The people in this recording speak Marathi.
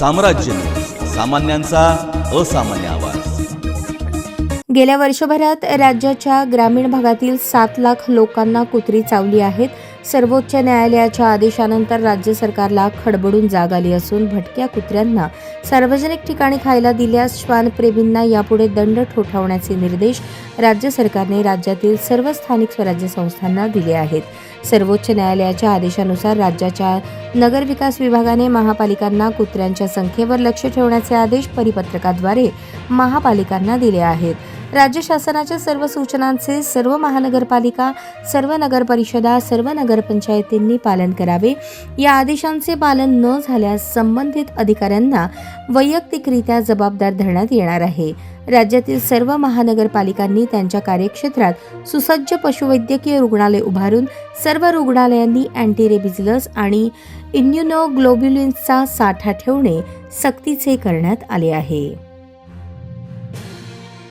साम्राज्य सामान्यांचा असामान्य आवाज. गेल्या वर्षभरात राज्याच्या ग्रामीण भागातील सात लाख लोकांना कुत्री चावली आहेत. सर्वोच्च न्यायालयाच्या आदेशानंतर राज्य सरकारला खडबडून जाग आली असून भटक्या कुत्र्यांना सार्वजनिक ठिकाणी खायला दिल्यास श्वानप्रेमींना यापुढे दंड ठोठावण्याचे निर्देश राज्य सरकारने राज्यातील सर्व स्थानिक स्वराज्य संस्थांना दिले आहेत. सर्वोच्च न्यायालयाच्या आदेशानुसार राज्याच्या नगरविकास विभागाने महापालिकांना कुत्र्यांच्या संख्येवर लक्ष ठेवण्याचे आदेश परिपत्रकाद्वारे महापालिकांना दिले आहेत. राज्य शासनाच्या सर्व सूचनांचे सर्व महानगरपालिका सर्व नगरपरिषदा सर्व नगरपंचायतींनी पालन करावे. या आदेशांचे पालन न झाल्यास संबंधित अधिकाऱ्यांना वैयक्तिकरित्या जबाबदार धरण्यात येणार आहे. राज्यातील सर्व महानगरपालिकांनी त्यांच्या कार्यक्षेत्रात सुसज्ज पशुवैद्यकीय रुग्णालय उभारून सर्व रुग्णालयांनी अँटीरेबिज लस आणि इम्युनोग्लोब्युलिन्सचा साठा ठेवणे सक्तीचे करण्यात आले आहे.